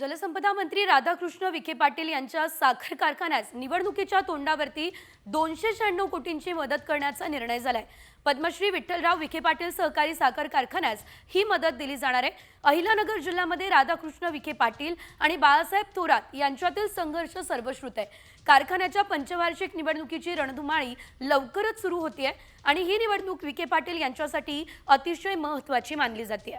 जलसंपदा मंत्री राधाकृष्ण विखे पाटील यांच्या साखर कारखान्यास निवडणुकीच्या तोंडावरती दोनशे शहाण्णव कोटींची मदत करण्याचा निर्णय झालाय. पद्मश्री विठ्ठलराव विखे पाटील सहकारी साखर कारखान्यास ही मदत दिली जाणार आहे. अहिलानगर जिल्ह्यामध्ये राधाकृष्ण विखे पाटील आणि बाळासाहेब थोरात यांच्यातील संघर्ष सर्वश्रुत आहे. कारखान्याच्या पंचवार्षिक निवडणुकीची रणधुमाळी लवकरच सुरू होतीये आणि ही निवडणूक विखे पाटील यांच्यासाठी अतिशय महत्वाची मानली जाते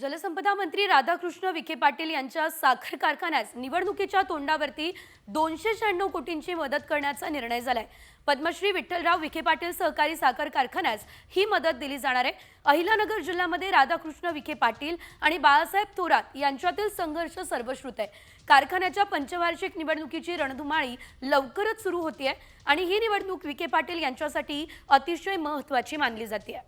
जलसंपदा मंत्री राधाकृष्ण विखे पाटील यांच्या साखर कारखान्यास निवडणुकीच्या तोंडावरती दोनशे शहाण्णव कोटींची मदत करण्याचा निर्णय झालाय. पद्मश्री विठ्ठलराव विखे पाटील सहकारी साखर कारखान्यास ही मदत दिली जाणार आहे. अहिलानगर जिल्ह्यामध्ये राधाकृष्ण विखे पाटील आणि बाळासाहेब थोरात यांच्यातील संघर्ष सर्वश्रुत आहे. कारखान्याच्या पंचवार्षिक निवडणुकीची रणधुमाळी लवकरच सुरू होतीये आणि ही निवडणूक विखे पाटील यांच्यासाठी अतिशय महत्वाची मानली जाते